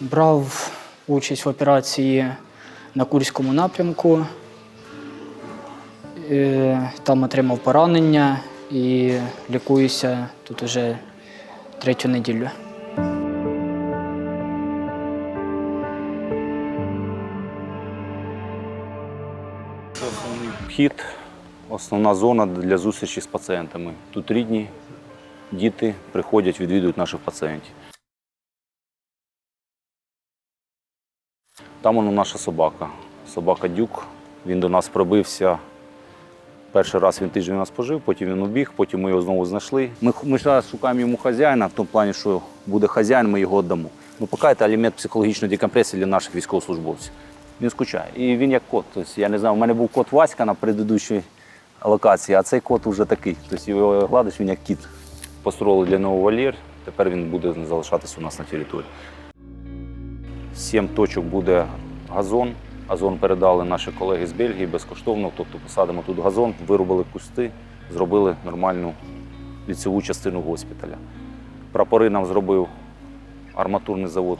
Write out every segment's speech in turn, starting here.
Брав участь в операції на Курському напрямку. Е, Там отримав поранення і лікуюся тут уже третю неділю. Вхід, основна зона для зустрічі з пацієнтами. Тут рідні, діти приходять, відвідують наших пацієнтів. Там воно наша собака. Собака Дюк. Він до нас пробився. Перший раз він тиждень у нас пожив, потім він убіг, потім ми його знову знайшли. Ми, ми зараз шукаємо йому хазяїна, в тому плані, що буде хазяїн, ми його віддамо. Ну, поки це елемент психологічної декомпресії для наших військовослужбовців. Він скучає. І він як кот. Тобто, я не знаю, у мене був кот Васька на предыдущій локації, а цей кот вже такий. Тобто його гладиш, він як кіт. Построїли для нього вольєр, тепер він буде залишатися у нас на території. Сім точок буде газон. Газон передали наші колеги з Бельгії безкоштовно. Тобто посадимо тут газон, вирубили кусти, зробили нормальну ліцеву частину госпіталя. Прапори нам зробив арматурний завод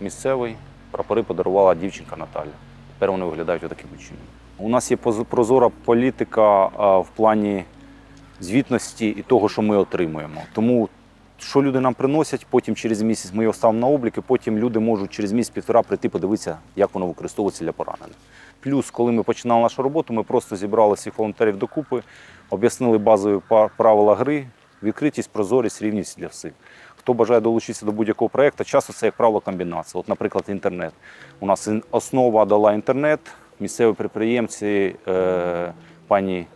місцевий. Прапори подарувала дівчинка Наталя. Тепер вони виглядають отаким чином. У нас є прозора політика в плані звітності і того, що ми отримуємо. Тому що люди нам приносять, потім через місяць ми його ставимо на облік, і потім люди можуть через місяць-півтора прийти подивитися, як воно використовується для поранених. Плюс, коли ми починали нашу роботу, ми просто зібрали всіх волонтерів докупи, об'яснили базові правила гри, відкритість, прозорість, рівність для всіх. Хто бажає долучитися до будь-якого проєкту, часто це, як правило, комбінація. От, наприклад, інтернет. У нас основа дала інтернет, місцеві підприємці, е, пані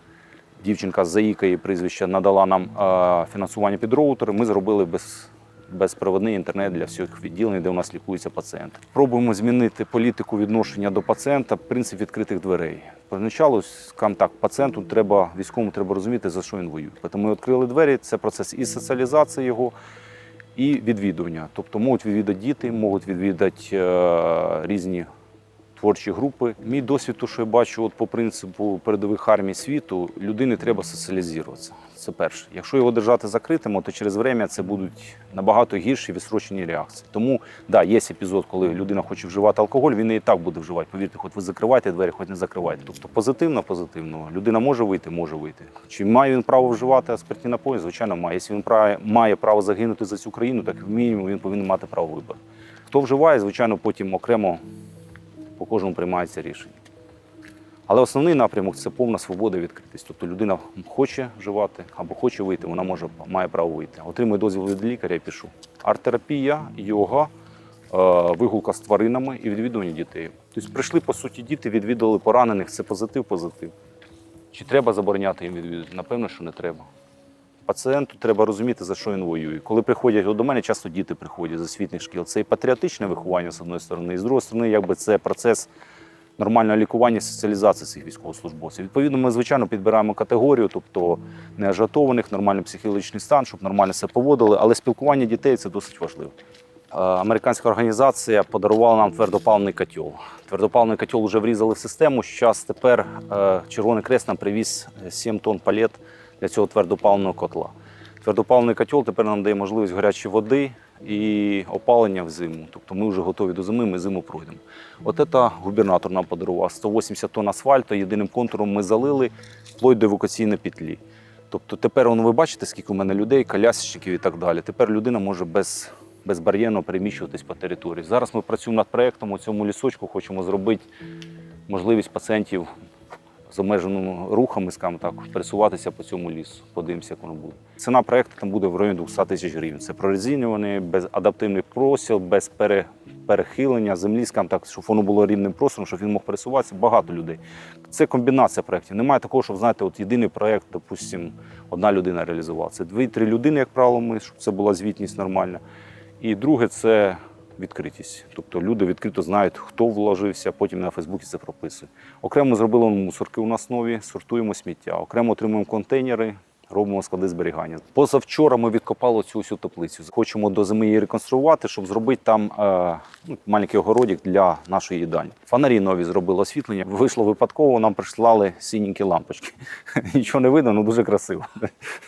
дівчинка з Заїка, її прізвище, надала нам е, фінансування під роутери. Ми зробили без, безпроводний інтернет для всіх відділень, де у нас лікуються пацієнти. Пробуємо змінити політику відношення до пацієнта, принцип відкритих дверей. Поначалу, скажімо так, пацієнту треба, військовому треба розуміти, за що він воює. Тому ми відкрили двері, це процес і соціалізації його, і відвідування. Тобто можуть відвідати діти, можуть відвідати е, різні творчі групи. Мій досвід, то, що я бачу, от по принципу передових армій світу, людині треба соціалізуватися. Це перше. Якщо його держати закритим, то через время це будуть набагато гірші відсрочені реакції. Тому да, є епізод, коли людина хоче вживати алкоголь, він і так буде вживати. Повірте, хоч ви закриваєте двері, хоч не закриваєте. Тобто позитивно, позитивно. Людина може вийти, може вийти. Чи має він право вживати спиртні напої? Звичайно, має. Якщо він має право загинути за цю країну, так мінімум він повинен мати право вибору. Хто вживає, звичайно, потім окремо по кожному приймається рішення. Але основний напрямок це повна свобода і відкритість. Тобто людина хоче вживати або хоче вийти, вона може має право вийти. Отримує дозвіл від лікаря і пішов. Арт-терапія, йога, е, вигулка з тваринами і відвідування дітей. Тобто прийшли, по суті, діти, відвідали поранених. Це позитив, позитив. Чи треба забороняти їм відвідувати? Напевно, що не треба. Пацієнту треба розуміти, за що він воює. Коли приходять до мене, часто діти приходять з освітніх шкіл. Це і патріотичне виховання з одної сторони, і з другої сторони, якби це процес нормального лікування, соціалізації цих військовослужбовців. Відповідно, ми звичайно підбираємо категорію, тобто неажатованих, нормальний психологічний стан, щоб нормально себе поводили. Але спілкування дітей це досить важливо. Е, Американська організація подарувала нам твердопаливний котел. Твердопаливний котел вже врізали в систему. Зараз тепер е, Червоний Крест нам привіз 7 тонн палет для цього твердопаливного котла. Твердопаливний котел тепер нам дає можливість гарячої води і опалення в зиму. Тобто ми вже готові до зими, ми зиму пройдемо. От це губернатор нам подарував 180 тонн асфальту. Єдиним контуром ми залили вплоть до евакуаційної петлі. Тобто тепер воно, ви бачите, скільки у мене людей, колясочників і так далі. Тепер людина може без, безбар'єрно переміщуватись по території. Зараз ми працюємо над проєктом у цьому лісочку, хочемо зробити можливість пацієнтів з обмеженими рухами, скажімо так, пересуватися по цьому лісу. Подивимося, як воно буде. Ціна проєкту там буде в районі 200 тисяч гривень. Це прорезинюваний, без адаптивний простіл, без пере, перехилення землі, скажімо так, щоб воно було рівним простором, щоб він мог пересуватися. Багато людей. Це комбінація проєктів. Немає такого, щоб знаєте, от єдиний проєкт, допустимо, одна людина реалізувала. Це дві-три людини, як правило, ми, щоб це була звітність нормальна. І друге це відкритість. Тобто люди відкрито знають, хто вложився, потім на Фейсбуці це прописує. Окремо зробили мусорки у нас нові, сортуємо сміття, окремо отримуємо контейнери. Робимо склади зберігання. Позавчора ми відкопали цю всю теплицю. Хочемо до зими її реконструювати, щоб зробити там е, ну, маленький огородик для нашої їдальні. Фонарі нові зробили освітлення. Вийшло випадково, нам прислали синенькі лампочки. Нічого не видно, але дуже красиво.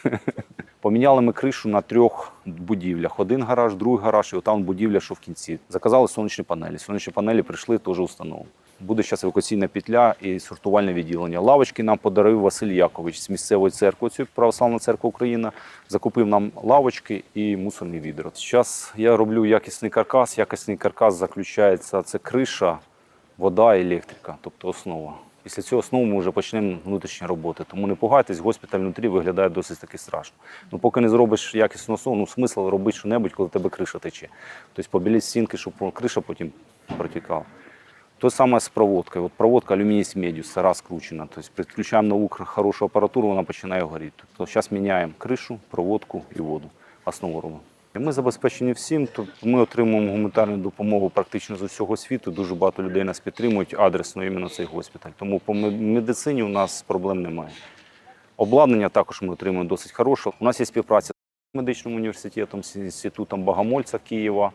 Поміняли ми кришу на трьох будівлях: один гараж, другий гараж, і отам будівля, що в кінці. Заказали сонячні панелі. Сонячні панелі прийшли, теж установили. Буде зараз евакуаційна петля і сортувальне відділення. Лавочки нам подарив Василь Якович з місцевої церкви, Православна церква Україна. Закупив нам лавочки і мусорний відро. Зараз я роблю якісний каркас. Якісний каркас заключається це криша, вода, електрика, тобто основа. Після цього основу ми вже почнемо внутрішні роботи. Тому не пугайтесь, госпіталь внутрі виглядає досить таки страшно. Ну, поки не зробиш якісну основу, ну смисл робити що-небудь, коли тебе криша тече. Тобто побіліть стінки, щоб криша потім протікала. То саме з проводкою. От проводка алюміній з медью, стара скручена. Тобто підключаємо кр- хорошу апаратуру, вона починає горіти. Тобто зараз міняємо кришу, проводку і воду. Основу робимо. Ми забезпечені всім. Тобто ми отримуємо гуманітарну допомогу практично з усього світу. Дуже багато людей нас підтримують адресно іменно цей госпіталь. Тому по медицині у нас проблем немає. Обладнання також ми отримуємо досить хороше. У нас є співпраця з медичним університетом, з інститутом Богомольця Києва.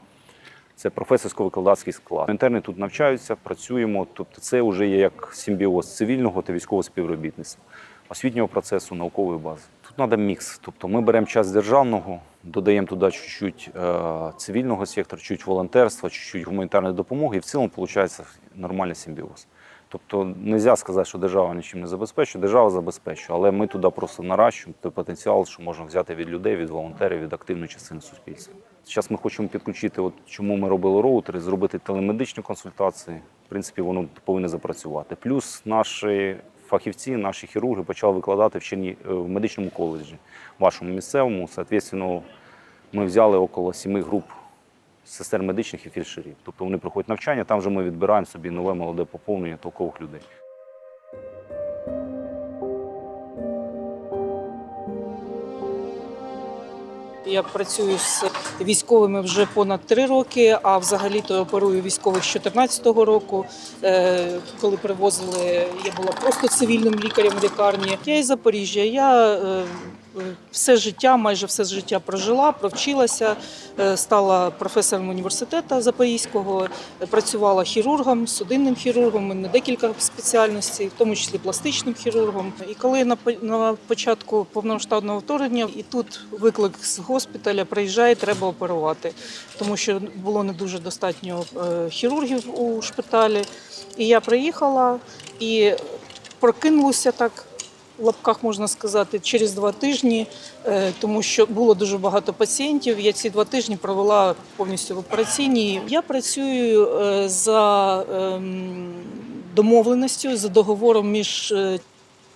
Це професорсько-викладацький склад. Інтерни тут навчаються, працюємо. Тобто це вже є як симбіоз цивільного та військового співробітництва, освітнього процесу, наукової бази. Треба мікс. Тобто ми беремо час державного, додаємо туди чуть-чуть е, цивільного сектору, чуть волонтерства, чуть-чуть гуманітарної допомоги, і в цілому виходить нормальний симбіоз. Тобто не можна сказати, що держава нічим не забезпечує, держава забезпечує, але ми туди просто наращуємо той потенціал, що можна взяти від людей, від волонтерів, від активної частини суспільства. Зараз ми хочемо підключити, от чому ми робили роутери, зробити телемедичні консультації. В принципі, воно повинно запрацювати. Плюс наші фахівці, наші хірурги почали викладати в, Черні... е, в медичному коледжі, вашому місцевому. Соответственно, ми взяли около сіми груп сестер медичних і фельдшерів. Тобто вони проходять навчання, там вже ми відбираємо собі нове молоде поповнення толкових людей. Я працюю з військовими вже понад три роки, а взагалі-то оперую військових з 2014 року. Е, Коли привозили, я була просто цивільним лікарем в лікарні. Я із Запоріжжя. Я е, все життя, майже все життя прожила, провчилася, е, стала професором університету Запорізького, працювала хірургом, судинним хірургом, мене декілька спеціальностей, в тому числі пластичним хірургом. І коли на початку повномасштабного вторгнення, і тут виклик з госпіталя приїжджає, треба оперувати, тому що було не дуже достатньо е, хірургів у шпиталі. І я приїхала і прокинулася так в лапках можна сказати, через два тижні, е, тому що було дуже багато пацієнтів. Я ці два тижні провела повністю в операційній. Я працюю е, за ем, домовленістю, за договором між. е,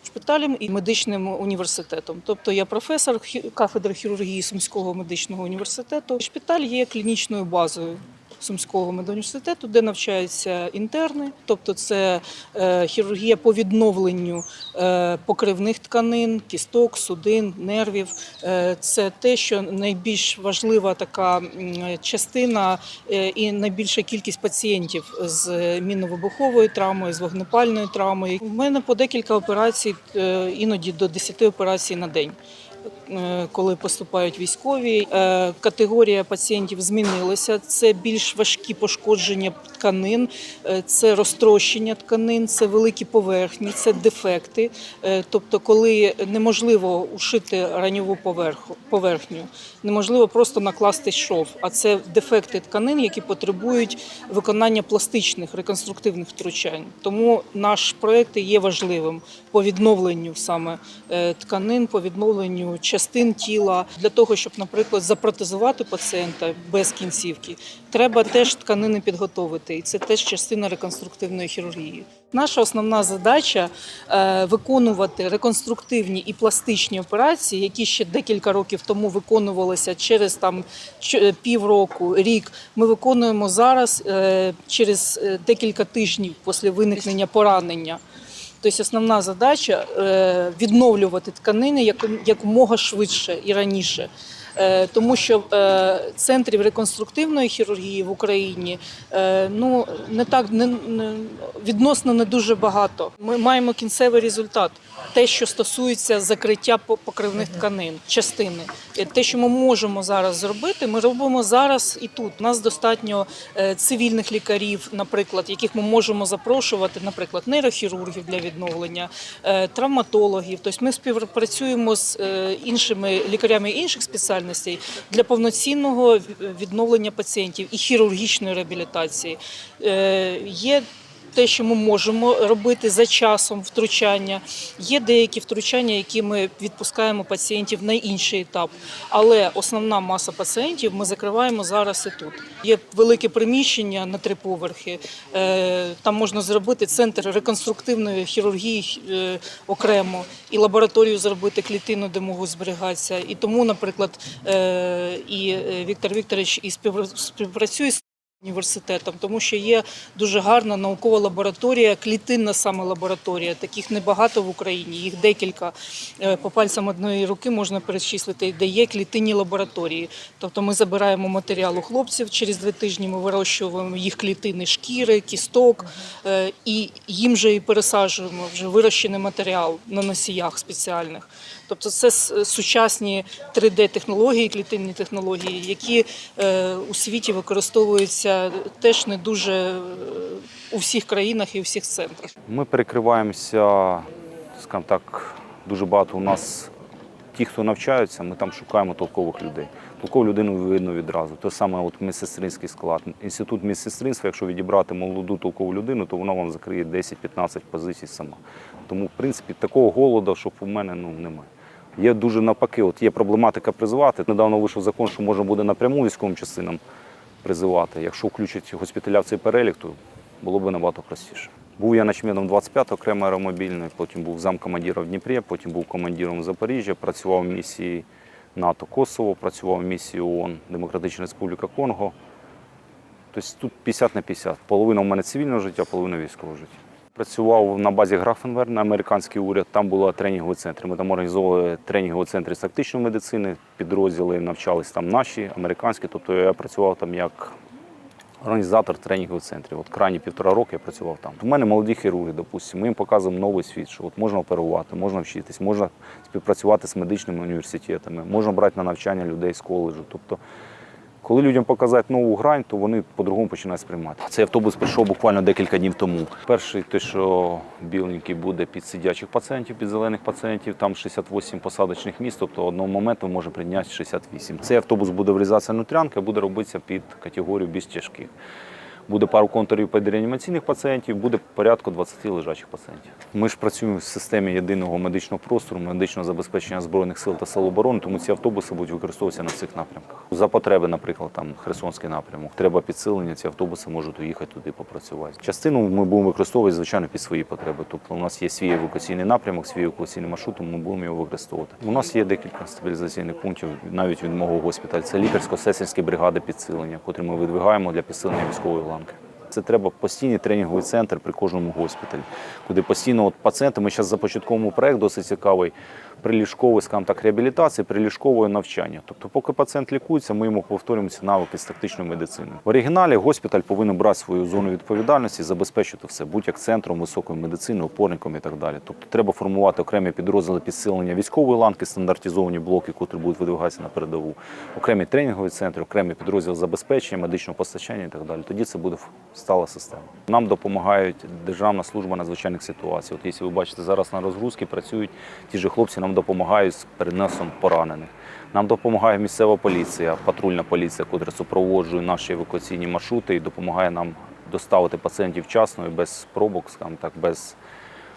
Шпиталем і медичним університетом, тобто я професор кафедри хірургії Сумського медичного університету. Шпиталь є клінічною базою Сумського медуніверситету, де навчаються інтерни, тобто це е, хірургія по відновленню е, покривних тканин, кісток, судин, нервів. Е, Це те, що найбільш важлива така частина і найбільша кількість пацієнтів з мінно-вибуховою травмою, з вогнепальною травмою. У мене по декілька операцій, іноді до 10 операцій на день. Е, Коли поступають військові, Е, категорія пацієнтів змінилася. Це більш важкі пошкодження тканин, е, це розтрощення тканин, це великі поверхні, це дефекти. Тобто, коли неможливо ушити раньову поверхню, неможливо просто накласти шов, а це дефекти тканин, які потребують виконання пластичних реконструктивних втручань. Тому наш проект є важливим по відновленню саме тканин, по відновленню частин тіла для того, щоб, наприклад, запротезувати пацієнта без кінцівки, треба теж тканини підготовити, і це теж частина реконструктивної хірургії. Наша основна задача е, виконувати реконструктивні і пластичні операції, які ще декілька років тому виконувалися через там ч- півроку, рік. Ми виконуємо зараз е, через е, декілька тижнів після виникнення поранення. Тобто основна задача е, відновлювати тканини якомога швидше і раніше. Е, Тому що е, центрів реконструктивної хірургії в Україні ну не так не відносно не дуже багато. Ми маємо кінцевий результат. Те, що стосується закриття покривних тканин, частини. Е, Те, що ми можемо зараз зробити, ми робимо зараз і тут. У нас достатньо е, цивільних лікарів, наприклад, яких ми можемо запрошувати, наприклад, нейрохірургів для відновлення, е, травматологів. Тобто ми співпрацюємо з іншими лікарями інших спеціальностей для повноцінного відновлення пацієнтів і хірургічної реабілітації. Є те, що ми можемо робити за часом втручання. Є деякі втручання, які ми відпускаємо пацієнтів на інший етап. Але основна маса пацієнтів ми закриваємо зараз і тут. Є велике приміщення на три поверхи. Е, Там можна зробити центр реконструктивної хірургії е, окремо і лабораторію зробити клітину, де можуть зберігатися. І тому, наприклад, е, і Віктор Вікторович і співпра- співпрацює з університетом, тому що є дуже гарна наукова лабораторія, клітинна саме лабораторія. Таких небагато в Україні, їх декілька. Е, По пальцям одної руки можна перечислити, де є клітинні лабораторії. Тобто ми забираємо матеріал у хлопців, через два тижні ми вирощуємо їх клітини шкіри, кісток, е, і їм же і пересаджуємо вже вирощений матеріал на носіях спеціальних. Тобто це сучасні 3D-технології, клітинні технології, які е, у світі використовуються теж не дуже е, у всіх країнах і у всіх центрах. Ми перекриваємося, скажімо так, дуже багато у нас ті, хто навчаються, ми там шукаємо толкових людей. Толкову людину видно відразу. Те саме от медсестринський склад. Інститут медсестринства, якщо відібрати молоду толкову людину, то вона вам закриє 10-15 позицій сама. Тому, в принципі, такого голоду, щоб у мене ну, немає. Є дуже навпаки, от є проблематика призивати. Недавно вийшов закон, що можна буде напряму військовим частинам призивати. Якщо включать госпіталя в цей перелік, то було б набагато простіше. Був я начмедом 25 окремої аеромобільної, потім був замкомандира в Дніпрі, потім був командиром Запоріжжя, працював в місії НАТО Косово, працював в місії ООН Демократична Республіка Конго. Тобто тут 50 на 50. Половина в мене цивільного життя, половина військового життя. Працював на базі Графенвер на американський уряд. Там були тренінгові центри. Ми там організовували тренінгові центри з тактичної медицини, підрозділи навчались там наші, американські. Тобто я працював там як організатор тренінгових центрів. От крайні півтора року я працював там. У мене молоді хірурги, допустимо, ми їм показуємо новий світ, що от можна оперувати, можна вчитись, можна співпрацювати з медичними університетами, можна брати на навчання людей з коледжу. Тобто, коли людям показати нову грань, то вони по-другому починають сприймати. Цей автобус прийшов буквально декілька днів тому. Перший те, що біленький буде під сидячих пацієнтів, під зелених пацієнтів, там 68 посадочних місць, тобто одного моменту може прийняти 68. Цей автобус буде врізатися нутрянка, буде робитися під категорію більш тяжких. Буде пару контурів під реанімаційних пацієнтів, буде порядку 20 лежачих пацієнтів. Ми ж працюємо в системі єдиного медичного простору, медичного забезпечення збройних сил та сил оборони, тому ці автобуси будуть використовуватися на цих напрямках. За потреби, наприклад, там Херсонський напрямок, треба підсилення, ці автобуси можуть уїхати туди попрацювати. Частину ми будемо використовувати звичайно під свої потреби. Тобто у нас є свій евакуаційний напрямок, свій евакуаційний маршрут, ми будемо його використовувати. У нас є декілька стабілізаційних пунктів, навіть від мого госпіталю. Це лікарсько-сестринські бригади підсилення, котрі ми видвигаємо для підсилення військової ланки. Це треба постійний тренінговий центр при кожному госпіталі, куди постійно от пацієнти. Ми зараз започатковуємо проект досить цікавий. Приліжкової, скажімо так, реабілітації, приліжкового навчання. Тобто, поки пацієнт лікується, ми йому повторюємо ці навики з тактичної медицини. В оригіналі госпіталь повинен брати свою зону відповідальності, забезпечити все, будь як центром високої медицини, опорником і так далі. Тобто, треба формувати окремі підрозділи підсилення військової ланки, стандартизовані блоки, котрі будуть видвигатися на передову, окремі тренінгові центри, окремі підрозділи забезпечення, медичного постачання і так далі. Тоді це буде стала система. Нам допомагають Державна служба надзвичайних ситуацій. От якщо ви бачите, зараз на розгрузці працюють ті ж хлопці, нам допомагають з переносом поранених. Нам допомагає місцева поліція, патрульна поліція, яка супроводжує наші евакуаційні маршрути і допомагає нам доставити пацієнтів вчасно і без пробок, скажімо так, без,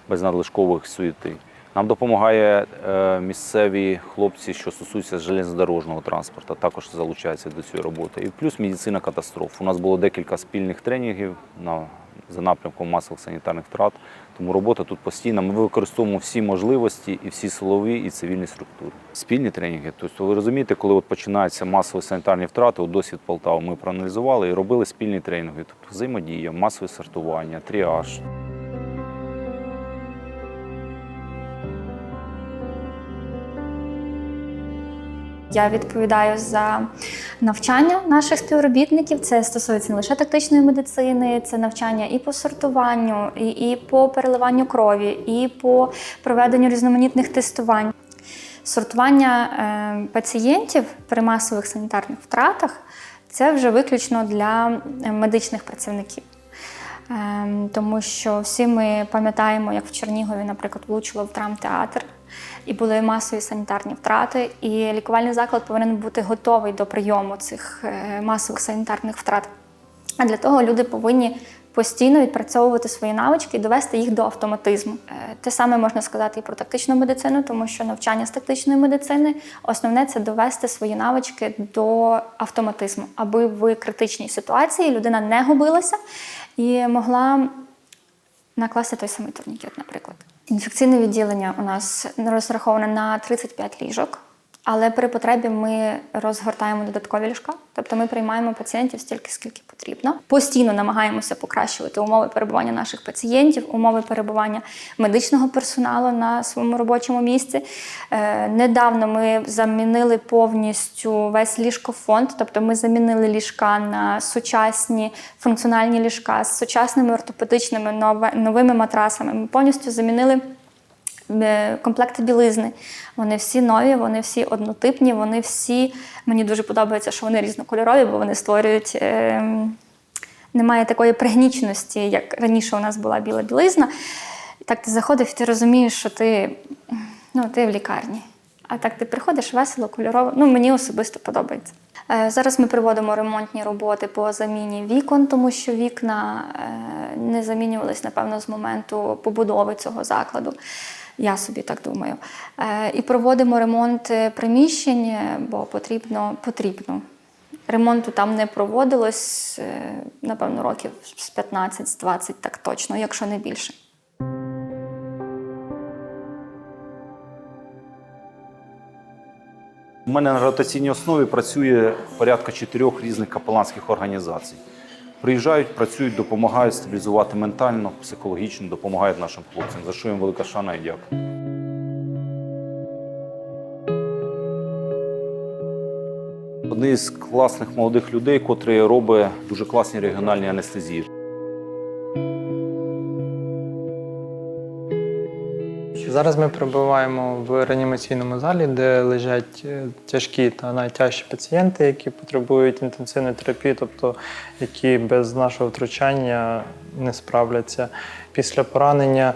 без надлишкових суєти. Нам допомагає е, місцеві хлопці, що стосуються железнодорожного транспорту, також залучаються до цієї роботи. І плюс медицина катастроф. У нас було декілька спільних тренінгів на, за напрямком масових санітарних втрат. Тому робота тут постійна. Ми використовуємо всі можливості і всі силові і цивільні структури. Спільні тренінги. Тобто, ви розумієте, коли от починаються масові санітарні втрати, у досвід Полтави ми проаналізували і робили спільні тренінги. Тобто взаємодія, масове сортування, тріаж. Я відповідаю за навчання наших співробітників. Це стосується не лише тактичної медицини, це навчання і по сортуванню, і, і по переливанню крові, і по проведенню різноманітних тестувань. Сортування е, пацієнтів при масових санітарних втратах це вже виключно для е, медичних працівників. Ем, Тому що всі ми пам'ятаємо, як в Чернігові, наприклад, влучило в драмтеатр, і були масові санітарні втрати, і лікувальний заклад повинен бути готовий до прийому цих е, масових санітарних втрат. А для того люди повинні постійно відпрацьовувати свої навички і довести їх до автоматизму. Е, Те саме можна сказати і про тактичну медицину, тому що навчання з тактичної медицини основне це довести свої навички до автоматизму, аби в критичній ситуації людина не губилася і могла накласти той самий турнікет, наприклад. Інфекційне відділення у нас розраховане на 35 ліжок, але при потребі ми розгортаємо додаткові ліжка, тобто ми приймаємо пацієнтів стільки, скільки потрібно. Постійно намагаємося покращувати умови перебування наших пацієнтів, умови перебування медичного персоналу на своєму робочому місці. Е, недавно ми замінили повністю весь ліжкофонд, тобто ми замінили ліжка на сучасні функціональні ліжка з сучасними ортопедичними новими матрасами. Ми повністю замінили комплекти білизни. Вони всі нові, вони всі однотипні, вони всі. Мені дуже подобається, що вони різнокольорові, бо вони створюють. Е, немає такої пригніченості, як раніше у нас була біла білизна. Так ти заходив, і ти розумієш, що ти, ну, ти в лікарні. А так ти приходиш весело, кольорово. Ну, мені особисто подобається. Е, Зараз ми проводимо ремонтні роботи по заміні вікон, тому що вікна е, не замінювались, напевно, з моменту побудови цього закладу. Я собі так думаю. Е, І проводимо ремонт е, приміщень, е, бо потрібно, потрібно. Ремонту там не проводилось, напевно, років з 15-20, так точно, якщо не більше. У мене на ротаційній основі працює порядка чотирьох різних капеланських організацій. Приїжджають, працюють, допомагають стабілізувати ментально, психологічно, допомагають нашим хлопцям, за що їм велика шана і дякую. Один з класних молодих людей, котрий робить дуже класні регіональні анестезії. Зараз ми перебуваємо в реанімаційному залі, де лежать е, тяжкі та найтяжчі пацієнти, які потребують інтенсивної терапії, тобто які без нашого втручання не справляться. Після поранення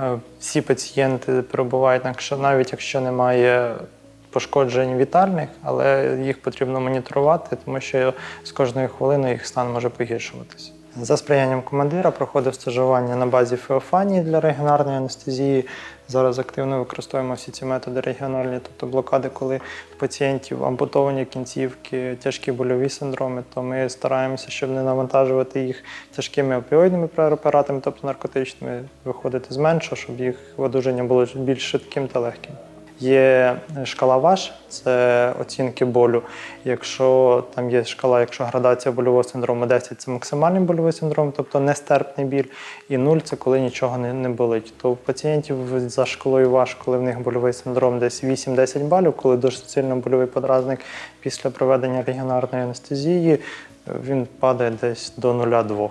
е, всі пацієнти перебувають, навіть якщо немає пошкоджень вітальних, але їх потрібно моніторувати, тому що з кожною хвилиною їх стан може погіршуватися. За сприянням командира проходив стажування на базі Феофанії для регіонарної анестезії. Зараз активно використовуємо всі ці методи регіональні, тобто блокади, коли в пацієнтів ампутовані кінцівки, тяжкі больові синдроми, то ми стараємося, щоб не навантажувати їх тяжкими опіоїдними препаратами, тобто наркотичними, виходити з меншого, щоб їх одужання було більш швидким та легким. Є шкала ВАШ, це оцінки болю. Якщо там є шкала, якщо градація больового синдрому 10 це максимальний больовий синдром, тобто нестерпний біль, і 0 це коли нічого не, не болить. То у пацієнтів за шкалою ВАШ, коли в них больовий синдром десь 8-10 балів, коли дуже сильно больовий подразник після проведення регіонарної анестезії, він падає десь до 0,2.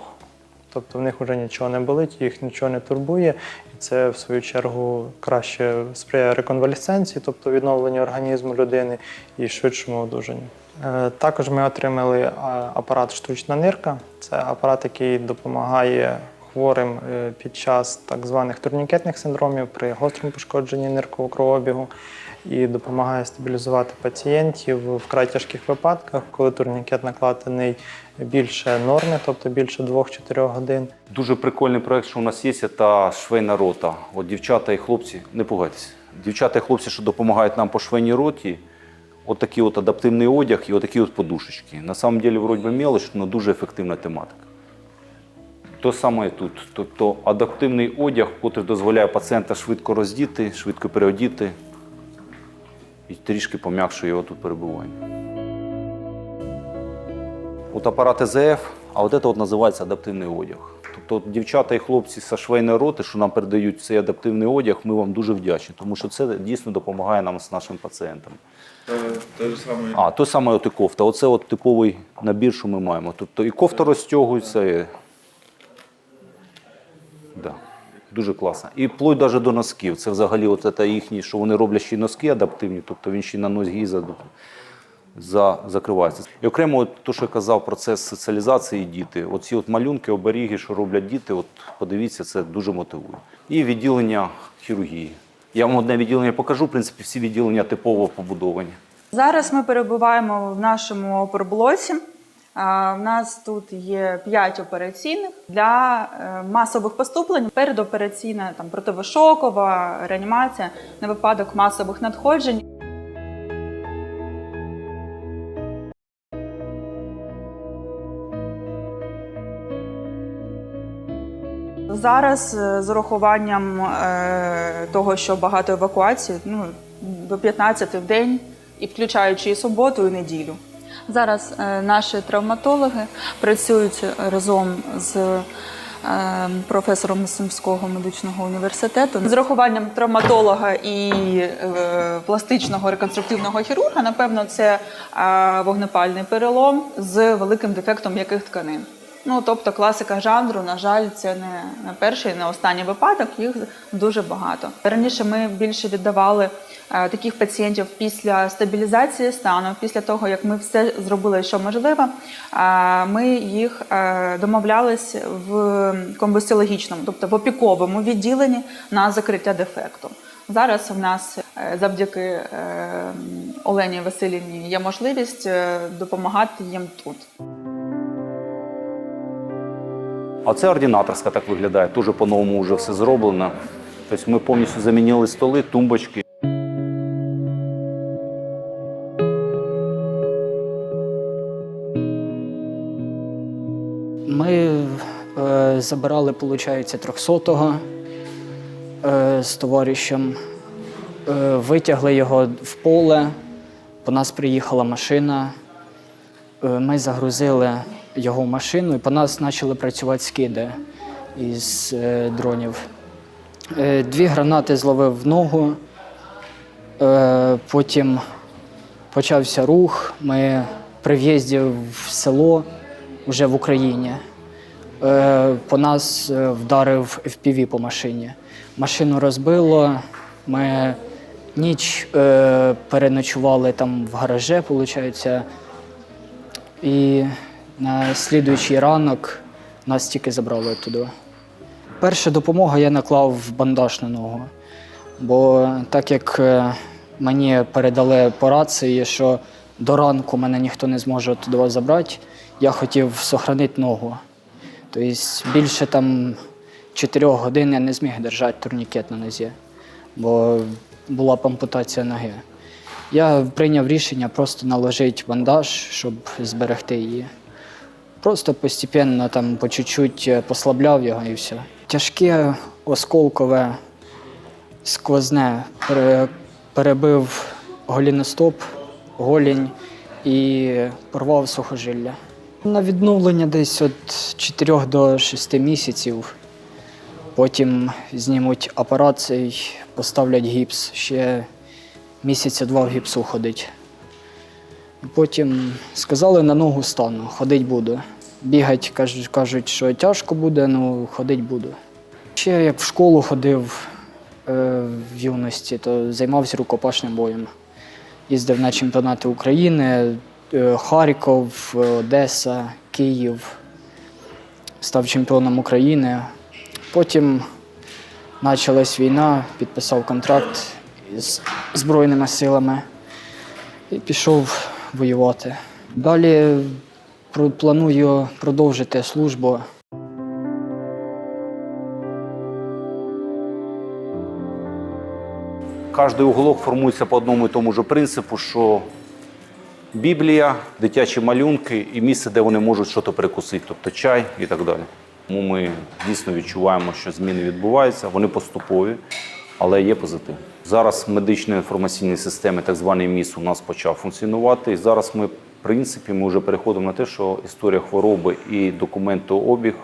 Тобто в них вже нічого не болить, їх нічого не турбує, і це в свою чергу краще сприяє реконвалесценції, тобто відновленню організму людини і швидшому одужанню. Е, Також ми отримали апарат штучна нирка. Це апарат, який допомагає хворим е, під час так званих турнікетних синдромів при гострому пошкодженні ниркового і допомагає стабілізувати пацієнтів вкрай тяжких випадках, коли турнікет накладений більше норми, тобто більше 2-4 годин. Дуже прикольний проект, що у нас є, та швейна рота. От дівчата і хлопці, не пугайтеся. Дівчата і хлопці, що допомагають нам по швейній роті, от такий от адаптивний одяг і от такі от подушечки. На самом деле, вроді би мелоч, але дуже ефективна тематика. То саме і тут. Тобто адаптивний одяг, який дозволяє пацієнта швидко роздіти, швидко переодіти і трішки пом'якшує його тут перебування. От апарат ЕЗФ, а от це от називається адаптивний одяг. Тобто дівчата і хлопці з швейної роти, що нам передають цей адаптивний одяг, ми вам дуже вдячні, тому що це дійсно допомагає нам з нашими пацієнтами. Те ж саме. А, то саме от і кофта. Оце от типовий набір, що ми маємо. Тобто і кофта розтягується. І... Да. Дуже класно. І вплоть навіть до носків. Це взагалі от це їхні, що вони роблять ще й носки адаптивні, тобто він ще на нозі за, за, закривається. І окремо, от, то, що я казав, процес соціалізації діти. Оці от малюнки, оберіги, що роблять діти, от подивіться, це дуже мотивує. І відділення хірургії. Я вам одне відділення покажу, в принципі, всі відділення типово побудовані. Зараз ми перебуваємо в нашому оперблоці. В нас тут є 5 операційних для е, масових поступлень. Передопераційна там противошокова реанімація на випадок масових надходжень. Зараз е, з урахуванням е, того, що багато евакуацій, ну до 15 в день, і включаючи і суботу, і неділю. Зараз е, наші травматологи працюють разом з е, професором Сумського медичного університету. З урахуванням травматолога і е, пластичного реконструктивного хірурга, напевно, це вогнепальний перелом з великим дефектом м'яких тканин. Ну, тобто класика жанру, на жаль, це не, перший, не останній випадок, їх дуже багато. Раніше ми більше віддавали е, таких пацієнтів після стабілізації стану, після того, як ми все зробили, що можливо, е, ми їх е, домовлялись в комбустіологічному, тобто в опіковому відділенні на закриття дефекту. Зараз в нас завдяки Олені Васильівні є можливість допомагати їм тут. А це ординаторська так виглядає, теж по-новому вже все зроблено. Тобто ми повністю замінили столи, тумбочки. Ми е, забирали, виходить, 300-го е, з товаришем, е, витягли його в поле, по нас приїхала машина. Е, ми загрузили його машину і по нас почали працювати скиди із е, дронів. Е, дві гранати зловив в ногу, е, потім почався рух. Ми при в'їзді в село вже в Україні. По нас вдарив FPV по машині. Машину розбило. Ми ніч переночували там в гараже, виходить. І на слідуючий ранок нас тільки забрали туди. Перша допомога я наклав бандаж на ногу. Бо так як е, мені передали по рації, що до ранку мене ніхто не зможе туди забрати, я хотів сохранити ногу. Тобто більше там 4 годин я не зміг держати турнікет на нозі, бо була ампутація ноги. Я прийняв рішення просто наложити бандаж, щоб зберегти її. Просто постепенно, там, по чуть-чуть е, послабляв його і все. Тяжке осколкове сквозне перебив голіностоп, голінь і порвав сухожилля. На відновлення десь від 4 до 6 місяців. Потім знімуть цей, поставлять гіпс. Ще місяця два в гіпсу ходить. Потім сказали, на ногу стану, ходить буду. Бігать кажуть, кажуть, що тяжко буде, ну ходить буду. Ще як в школу ходив е, в юності, то займався рукопашним боєм. Їздив на чемпіонати України, е, Харків, Одеса, Київ. Став чемпіоном України. Потім почалась війна, підписав контракт із Збройними силами і пішов воювати. Далі планую продовжити службу. Кожний уголок формується по одному і тому ж принципу, що Біблія, дитячі малюнки і місце, де вони можуть щось перекусити, тобто чай і так далі. Тому ми дійсно відчуваємо, що зміни відбуваються, вони поступові, але є позитив. Зараз медичні інформаційні системи, так званий МІС, у нас почав функціонувати. І зараз ми, в принципі, ми вже переходимо на те, що історія хвороби і документообіг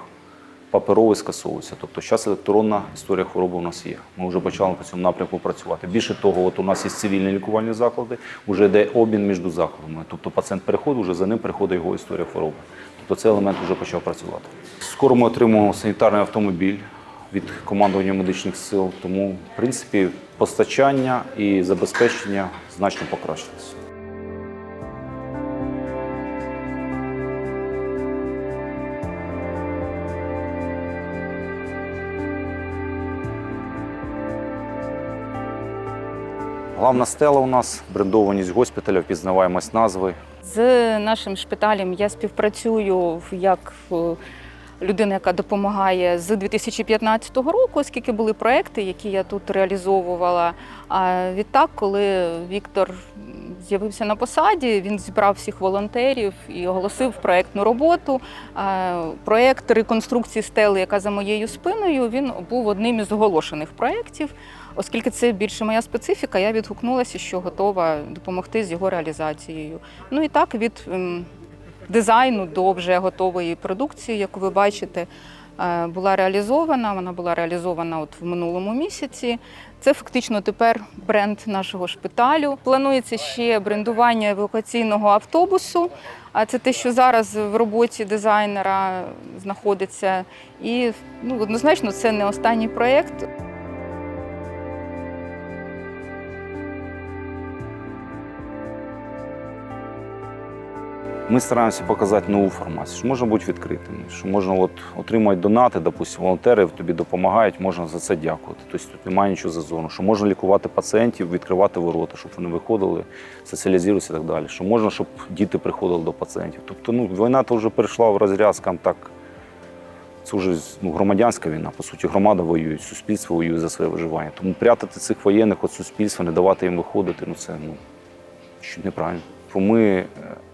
паперовий скасовується. Тобто зараз електронна історія хвороби у нас є. Ми вже почали по цьому напрямку працювати. Більше того, от у нас є цивільні лікувальні заклади, вже йде обмін між закладами. Тобто пацієнт переходить, вже за ним приходить його історія хвороби. Тобто цей елемент вже почав працювати. Скоро ми отримуємо санітарний автомобіль від командування медичних сил, тому в принципі постачання і забезпечення значно покращилися. Головна стела у нас брендованість госпіталя, впізнаваємость назви. З нашим шпиталем я співпрацюю як людина, яка допомагає з 2015 року, оскільки були проекти, які я тут реалізовувала. А відтак, коли Віктор з'явився на посаді, він зібрав всіх волонтерів і оголосив проектну роботу. А, Проект реконструкції стели, яка за моєю спиною, він був одним із оголошених проєктів. Оскільки це більше моя специфіка, я відгукнулася, що готова допомогти з його реалізацією. Ну і так від ем, дизайну до вже готової продукції, яку ви бачите, е, була реалізована. Вона була реалізована от в минулому місяці. Це фактично тепер бренд нашого шпиталю. Планується ще брендування евакуаційного автобусу. А це те, що зараз в роботі дизайнера знаходиться. І ну, однозначно це не останній проєкт. Ми стараємося показати нову формацію, що можна бути відкритими, що можна от, отримати донати, допустимо, волонтери тобі допомагають, можна за це дякувати. Тобто тут немає нічого зазору, що можна лікувати пацієнтів, відкривати ворота, щоб вони виходили, соціалізувалися і так далі. Що можна, щоб діти приходили до пацієнтів. Тобто ну, війна то вже перейшла в розряд, скажімо так, це вже ну, громадянська війна. По суті, громада воює, суспільство воює за своє виживання. Тому прятати цих воєнних від суспільства, не давати їм виходити, ну це ну, що неправильно. Бо ми е,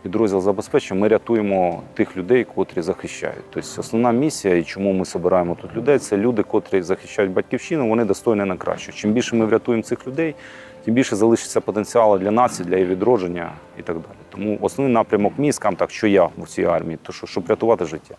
підрозділ забезпечення, ми рятуємо тих людей, котрі захищають. Тобто основна місія, і чому ми збираємо тут людей, це люди, котрі захищають батьківщину, вони достойні на краще. Чим більше ми врятуємо цих людей, тим більше залишиться потенціалу для нації, для її відродження і так далі. Тому основний напрямок мій, скам так, що я в цій армії, то що щоб рятувати життя.